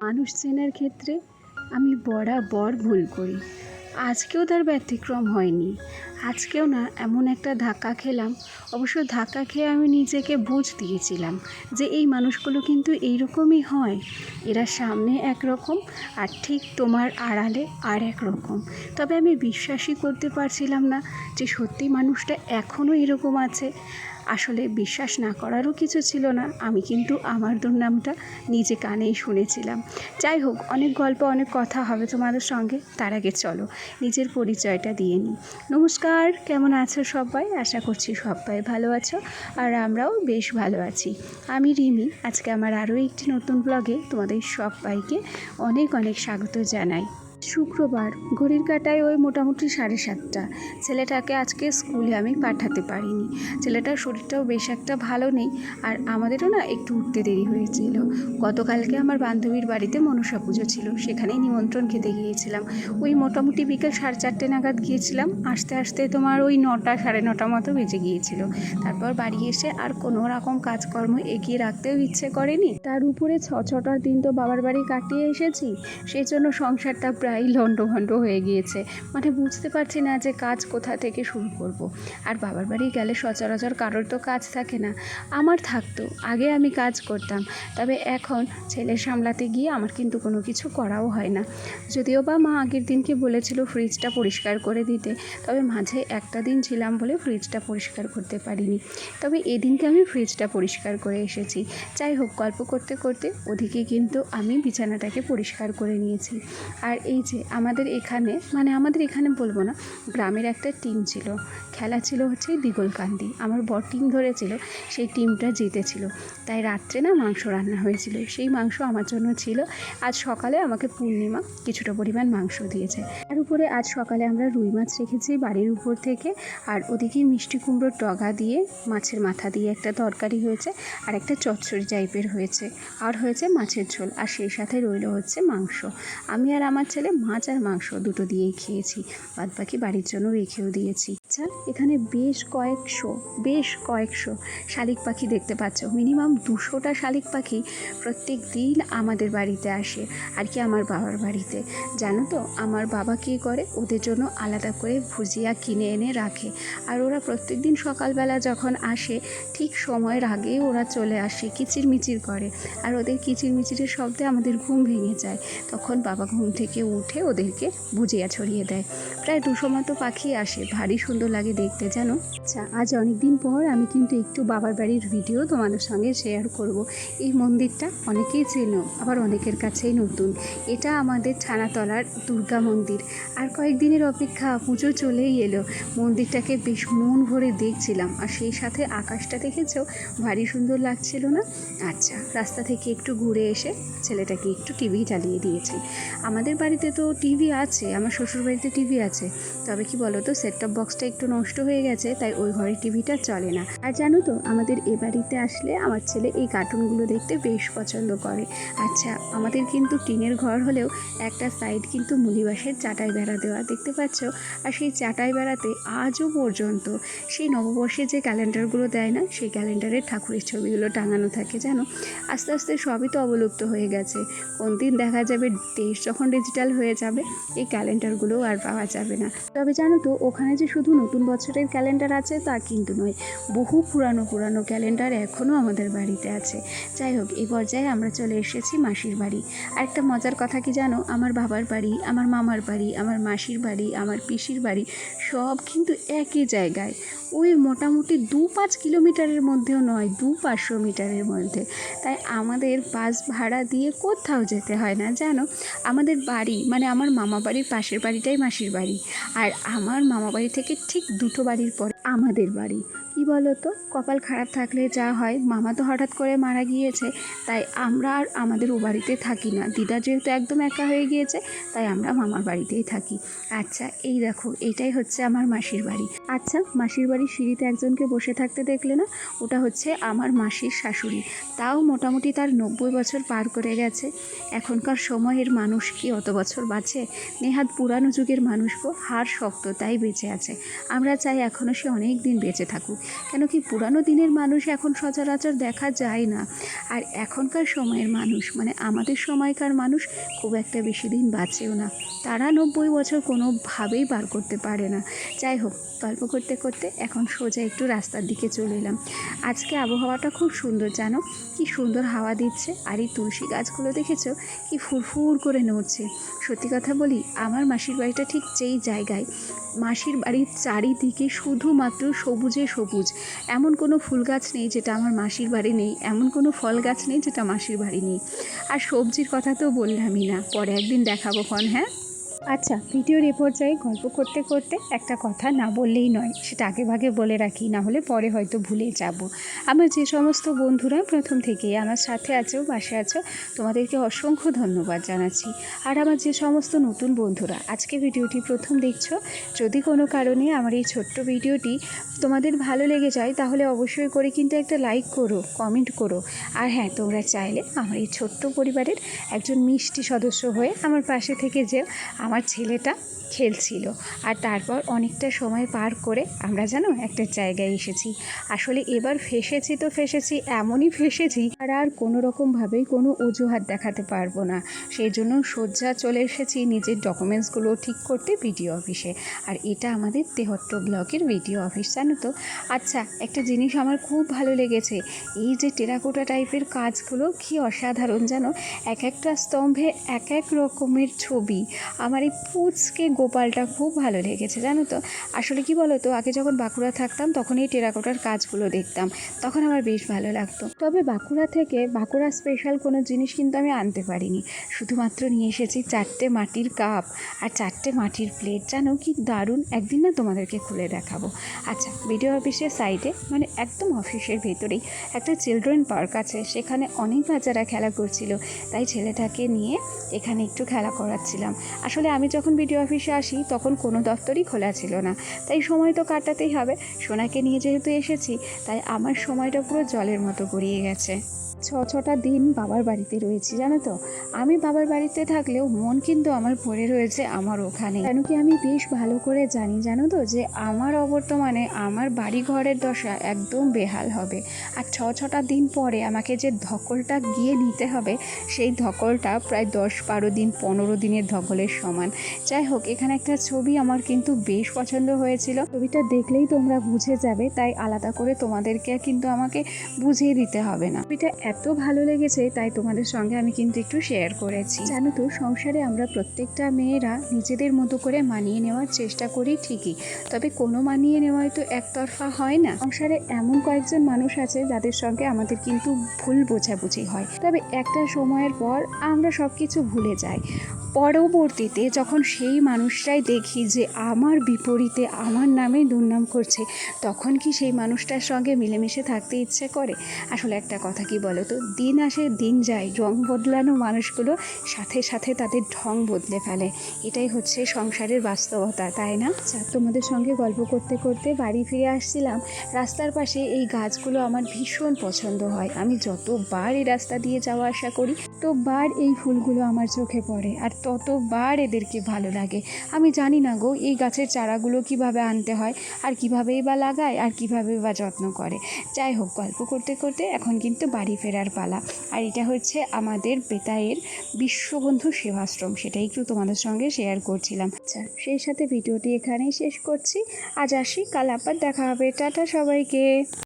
মানুষ চেনার ক্ষেত্রে আমি বরাবর ভুল করি। আজকেও তার ব্যতিক্রম হয়নি। আজকেও না, এমন একটা ধাক্কা খেলাম। অবশ্য ধাক্কা খেয়ে আমি নিজেকে বুঝ দিয়েছিলাম যে এই মানুষগুলো কিন্তু এইরকমই হয়। এরা সামনে একরকম আর ঠিক তোমার আড়ালে আর এক রকম তবে আমি বিশ্বাসই করতে পারছিলাম না যে সত্যি মানুষটা এখনও এরকম আছে। আসলে বিশ্বাস না করারও কিছু ছিল না। আমি কিন্তু আমার দুর্নামটা নিজে কানেই শুনেছিলাম। যাই হোক, অনেক গল্প, অনেক কথা হবে তোমাদের সঙ্গে। তার আগে চলো, নিজের পরিচয়টা দিয়ে নিই। নমস্কার, কেমন আছো সবাই? আশা করছি সবাই ভালো আছো আর আমরাও বেশ ভালো আছি। আমি রিমি, আজকে আমার আরও একটি নতুন ব্লগে তোমাদের সবাইকে অনেক অনেক স্বাগত জানাই। শুক্রবার, ঘড়ির কাটায় ওই মোটামুটি সাড়ে সাতটা। ছেলেটাকে আজকে স্কুলে আমি পাঠাতে পারিনি। ছেলেটার শরীরটাও বেশ একটা ভালো নেই আর আমাদেরও না একটু উঠতে দেরি হয়েছিল। গতকালকে আমার বান্ধবীর বাড়িতে মনসা পুজো ছিল, সেখানেই নিমন্ত্রণ খেতে গিয়েছিলাম। ওই মোটামুটি বিকেল সাড়ে চারটে নাগাদ গিয়েছিলাম। আসতে আসতে তোমার ওই নটা, সাড়ে নটা মতো বেজে গিয়েছিল। তারপর বাড়ি এসে আর কোনো রকম কাজকর্ম এগিয়ে রাখতেও ইচ্ছে করেনি। তার উপরে ছ ছটার দিন তো বাবার বাড়ি কাটিয়ে এসেছি। সেই জন্য সংসারটা প্রায় লণ্ডভণ্ড হয়ে গিয়েছে। মানে বুঝতে পারছি না যে কাজ কোথা থেকে শুরু করব। আর বাবার বাড়ি গেলে সচরাচর কারোর তো কাজ থাকে না। আমার থাকতো, আগে আমি কাজ করতাম। তবে এখন ছেলে সামলাতে গিয়ে আমার কিন্তু কোনো কিছু করাও হয় না। যদিও বা মা আগের দিনকে বলেছিল ফ্রিজটা পরিষ্কার করে দিতে। তবে মাঝে একটা দিন ছিলাম বলে ফ্রিজটা পরিষ্কার করতে পারিনি। তবে এদিনকে আমি ফ্রিজটা পরিষ্কার করে এসেছি। যাই হোক, গল্প করতে করতে ওদিকে কিন্তু আমি বিছানাটাকে পরিষ্কার করে নিয়েছি। আর এই যে আমাদের এখানে মানে আমাদের এখানে বলব না, গ্রামের একটা টিম ছিল। খেলা ছিল হচ্ছে দিগলকান্দি। আমার বর টিম ধরেছিল, সেই টিমটা জিতেছিল। তাই রাত্রে না মাংস রান্না হয়েছিল। সেই মাংস আমার জন্য ছিল। আজ সকালে আমাকে পূর্ণিমা কিছুটা পরিমাণ মাংস দিয়েছে। তার উপরে আজ সকালে আমরা রুই মাছ রেখেছি বাড়ির উপর থেকে। আর ওদিকে মিষ্টি কুমড়োর টগা দিয়ে, মাছের মাথা দিয়ে একটা তরকারি হয়েছে আর একটা চচ্চড়ি টাইপের হয়েছে। আর হয়েছে মাছের ঝোল। আর সেই সাথে রইল হচ্ছে মাংস। আমি আর আমার ছেলে মাছ আর মাংস দুটো দিয়েই খেয়েছি। বাদ বাকি বাড়ির জন্য রেখেও দিয়েছি। আচ্ছা এখানে বেশ কয়েকশো বেশ কয়েকশো শালিক পাখি দেখতে পাচ্ছ। মিনিমাম দুশোটা শালিক পাখি প্রত্যেক দিন আমাদের বাড়িতে আসে, আর কি আমার বাবার বাড়িতে। জানো তো, আমার বাবা কী করে, ওদের জন্য আলাদা করে ভুজিয়া কিনে এনে রাখে। আর ওরা প্রত্যেক দিন সকালবেলা যখন আসে, ঠিক সময়ের আগেই ওরা চলে আসে, কিচিরমিচির করে। আর ওদের কিচিরমিচিরের শব্দে আমাদের ঘুম ভেঙে যায়। তখন বাবা ঘুম থেকে উঠে ওদেরকে বুঝিয়া ছড়িয়ে দেয়। প্রায় দুশো মতো পাখি আসে, ভারী সুন্দর লাগে দেখতে জানো? আচ্ছা আজ অনেক দিন পর আমি কিন্তু একটু বাবার বাড়ির ভিডিও তোমাদের সঙ্গে শেয়ার করব। এই মন্দিরটা অনেকেই চেনো, আবার অনেকের কাছেই নতুন। এটা আমাদের ছানাতলার দুর্গা মন্দির। আর কয়েকদিনের অপেক্ষা পুজো চলেই এলো। মন্দিরটাকে বেশ মন ভরে দেখছিলাম, আর সেই সাথে আকাশটা দেখেছ? ভারী সুন্দর লাগছিল না? আচ্ছা রাস্তা থেকে একটু ঘুরে এসে ছেলেটাকে একটু টিভি চালিয়ে দিয়েছি। আমাদের বাড়িতে তো টিভি আছে, আমার শ্বশুর বাড়িতে টিভি আছে। তবে কি বলো তো সেট সেটটপ বক্সটা একটু নষ্ট হয়ে গেছে, তাই ওই ঘরে টিভিটা চলে না। আর জানো তো, আমাদের এ বাড়িতে আসলে আমার ছেলে এই কার্টুনগুলো দেখতে বেশ পছন্দ করে। আচ্ছা আমাদের কিন্তু টিনের ঘর হলেও একটা সাইড কিন্তু মুলিবাসের চাটাই বেড়া দেওয়া দেখতে পাচ্ছ? আর সেই চাটাই বেড়াতে আজও পর্যন্ত সেই নববর্ষে যে ক্যালেন্ডারগুলো দেয় না, সেই ক্যালেন্ডারের ঠাকুরের ছবিগুলো টাঙানো থাকে, জানো? আস্তে আস্তে সবই তো অবলুপ্ত হয়ে গেছে। কোন দিন দেখা যাবে, দেশ যখন ডিজিটাল হয়ে যাবে, এই ক্যালেন্ডারগুলোও আর পাওয়া যাবে না। তবে জানো তো, ওখানে যে শুধু নতুন বছরের ক্যালেন্ডার আছে তা কিন্তু নয়, বহু পুরানো পুরানো ক্যালেন্ডার এখনও আমাদের বাড়িতে আছে। যাই হোক এই পর্যায়ে আমরা চলে এসেছি মাসির বাড়ি। আর একটা মজার কথা কি জানো, আমার বাবার বাড়ি, আমার মামার বাড়ি, আমার মাসির বাড়ি, আমার পিসির বাড়ি সব কিন্তু একই জায়গায়। ওই মোটামুটি দু পাঁচ কিলোমিটারের মধ্যেও নয়, দু পাঁচশো মিটারের মধ্যে। তাই আমাদের বাস ভাড়া দিয়ে কোথাও যেতে হয় না, জানো? আমাদের বাড়ি মানে আমার মামা বাড়ির পাশের বাড়িটাই মাসির বাড়ি। আর আমার মামা বাড়ি থেকে ঠিক দুটো বাড়ির পরে আমাদের বাড়ি। কি বলো তো কপাল খারাপ থাকলে যা হয়, মামা তো হঠাৎ করে মারা গিয়েছে, তাই আমরা আর আমাদের ও বাড়িতে থাকি না। দিদা যেহেতু একদম একা হয়ে গিয়েছে, তাই আমরা মামার বাড়িতেই থাকি। আচ্ছা এই দেখো এইটাই হচ্ছে আমার মাসির বাড়ি। আচ্ছা মাসির বাড়ির সিঁড়িতে একজনকে বসে থাকতে দেখলে না, ওটা হচ্ছে আমার মাসির শাশুড়ি। তাও মোটামুটি তার নব্বই বছর পার করে গেছে। এখনকার সময়ের মানুষ কি অত বছর বাঁচে? নেহাত পুরানো যুগের মানুষ গো, হাড় শক্ত, তাই বেঁচে আছে। আমরা চাই এখনও সে অনেক দিন বেঁচে থাকুক। কেন কি পুরানো দিনের মানুষ এখন সচরাচর দেখা যায় না। আর এখনকার সময়ের মানুষ মানে আমাদের সময়কার মানুষ খুব একটা বেশি দিন বাঁচেও না। তারা নব্বই বছর কোনোভাবেই বার করতে পারে না। যাই হোক, গল্প করতে করতে এখন সোজা একটু রাস্তার দিকে চলে এলাম। আজকে আবহাওয়াটা খুব সুন্দর, জানো? কি সুন্দর হাওয়া দিচ্ছে। আর এই তুলসী গাছগুলো দেখেছ? কি ফুরফুর করে নড়ছে। সত্যি কথা বলি, আমার মাসির বাড়িটা ঠিক যেই জায়গায়। মাসির বাড়ির চারিদিকে শুধুমাত্র সবুজে সবুজ। এমন কোনো ফুল গাছ নেই যেটা আমার মাসির বাড়ি নেই। এমন কোনো ফল গাছ নেই যেটা মাসির বাড়ি নেই। আর সবজির কথা তো বললামই না। পরে একদিন দেখাবো ক্ষণ হ্যাঁ? আচ্ছা ভিডিওর এ পর্যায়ে গল্প করতে করতে একটা কথা না বললেই নয়, সেটা আগে ভাগে বলে রাখি, না হলে পরে হয়তো ভুলে যাব। আমার যে সমস্ত বন্ধুরা প্রথম থেকেই আমার সাথে আছো বাসে আছো, তোমাদেরকে অসংখ্য ধন্যবাদ জানাচ্ছি। আর আমার যে সমস্ত নতুন বন্ধুরা, আজকে ভিডিওটি প্রথম দেখছ, যদি কোনো কারণে আমার এই ছোট্ট ভিডিওটি তোমাদের ভালো লেগে যায়, তাহলে অবশ্যই করে কিন্তু একটা লাইক করো কমেন্ট করো। আর হ্যাঁ তোমরা চাইলে আমার এই ছোট্ট পরিবারের একজন মিষ্টি সদস্য হয়ে আমার পাশে থেকে যে আমার ছেলেটা খেলছিল। আর তারপর অনেকটা সময় পার করে আমরা যেন একটা জায়গায় এসেছি। আসলে এবার ফেসেছি তো ফেসেছি, এমনই ফেসেছি, আর আর কোনো রকমভাবেই কোনো অজুহাত দেখাতে পারব না। সেই জন্য সজ্জা চলে এসেছি নিজের ডকুমেন্টসগুলো ঠিক করতে বিডিও অফিসে। আর এটা আমাদের তেহট্ট ব্লকের বিডিও অফিস, জানো তো? আচ্ছা একটা জিনিস আমার খুব ভালো লেগেছে। এই যে টেরাকোটা টাইপের কাজগুলো, কি অসাধারণ জানো? এক একটা স্তম্ভে এক এক রকমের ছবি। আমার এই পুচকে গোপালটা খুব ভালো লেগেছে, জানো তো। আসলে কি বলো তো আগে যখন বাঁকুড়া থাকতাম, তখন এই টেরাকোটার কাজগুলো দেখতাম। তখন আমার বেশ ভালো লাগতো। তবে বাঁকুড়া থেকে বাঁকুড়া স্পেশাল কোনো জিনিস কিন্তু আমি আনতে পারিনি। শুধুমাত্র নিয়ে এসেছি চারটে মাটির কাপ আর চারটে মাটির প্লেট জানো কি দারুণ। একদিন না তোমাদেরকে খুলে দেখাবো। আচ্ছা ভিডিও অফিসের সাইডে মানে একদম অফিসের ভেতরেই একটা চিলড্রেন পার্ক আছে। সেখানে অনেক বাচ্চারা খেলা করছিল। তাই ছেলেটাকে নিয়ে এখানে একটু খেলা করাচ্ছিলাম। আসলে আমি যখন বিডিও অফিসে আসি, তখন কোনো দপ্তরই খোলা ছিল না। তাই সময় তো কাটাতেই হবে। সোনাকে নিয়ে যেহেতু এসেছি, তাই আমার সময়টা পুরো জলের মতো গড়িয়ে গেছে। ছ, ছটা দিন বাবার বাড়িতে রয়েছি, জানো তো? আমি বাবার বাড়িতে থাকলেও মন কিন্তু আমার পড়ে রয়েছে আমার ওখানে। কেন কি আমি বেশ ভালো করে জানি, জানো তো, যে আমার অবর্তমানে আমার বাড়ি ঘরের দশা একদম বেহাল হবে। আর ছ, ছটা দিন পরে আমাকে যে ধকলটা গিয়ে নিতে হবে, সেই ধকলটা প্রায় দশ, বারো দিন, পনেরো দিনের ধকলের সমান। যাই হোক, এখানে একটা ছবি আমার কিন্তু বেশ পছন্দ হয়েছিল। ছবিটা দেখলেই তোমরা বুঝে যাবে, তাই আলাদা করে তোমাদেরকে কিন্তু আমাকে বুঝিয়ে দিতে হবে না। ছবিটা এত ভালো লেগেছে, তাই তোমাদের সঙ্গে আমি কিন্তু একটু শেয়ার করেছি। জানো তো, সংসারে আমরা প্রত্যেকটা মেয়েরা নিজেদের মতো করে মানিয়ে নেওয়ার চেষ্টা করি ঠিকই, তবে কোনো মানিয়ে নেওয়াই তো একতরফা হয় না। সংসারে এমন কয়েকজন মানুষ আছে, যাদের সঙ্গে আমাদের কিন্তু ভুল বোঝাবুঝি হয়। তবে একটা সময়ের পর আমরা সব কিছু ভুলে যাই। পরবর্তীতে যখন সেই মানুষটাই দেখি যে আমার বিপরীতে আমার নামে দুর্নাম করছে, তখন কি সেই মানুষটার সঙ্গে মিলেমিশে থাকতে ইচ্ছে করে? আসলে একটা কথা কি বলো তো দিন আসে, দিন যায়, রং বদলানো মানুষগুলো সাথে সাথে তাদের ঢং বদলে ফেলে। এটাই হচ্ছে সংসারের বাস্তবতা, তাই না? আচ্ছা তোমাদের সঙ্গে গল্প করতে করতে বাড়ি ফিরে আসছিলাম। রাস্তার পাশে এই গাছগুলো আমার ভীষণ পছন্দ হয়। আমি যতবার এই রাস্তা দিয়ে যাওয়া আসা করি, ততবার এই ফুলগুলো আমার চোখে পড়ে আর ততবার এদেরকে ভালো লাগে। আমি জানি না গো, এই গাছের চারাগুলো কীভাবে আনতে হয়, আর কীভাবেই বা লাগায়, আর কীভাবে বা যত্ন করে। যাই হোক, গল্প করতে করতে এখন কিন্তু বাড়ি ফেরার পালা। আর এটা হচ্ছে আমাদের বেতায়ের বিশ্ববন্ধু সেবাশ্রম। সেটাই একটু তোমাদের সঙ্গে শেয়ার করছিলাম। আচ্ছা সেই সাথে ভিডিওটি এখানেই শেষ করছি। আজ আসি, কাল আবার দেখা হবে। টাটা সবাইকে।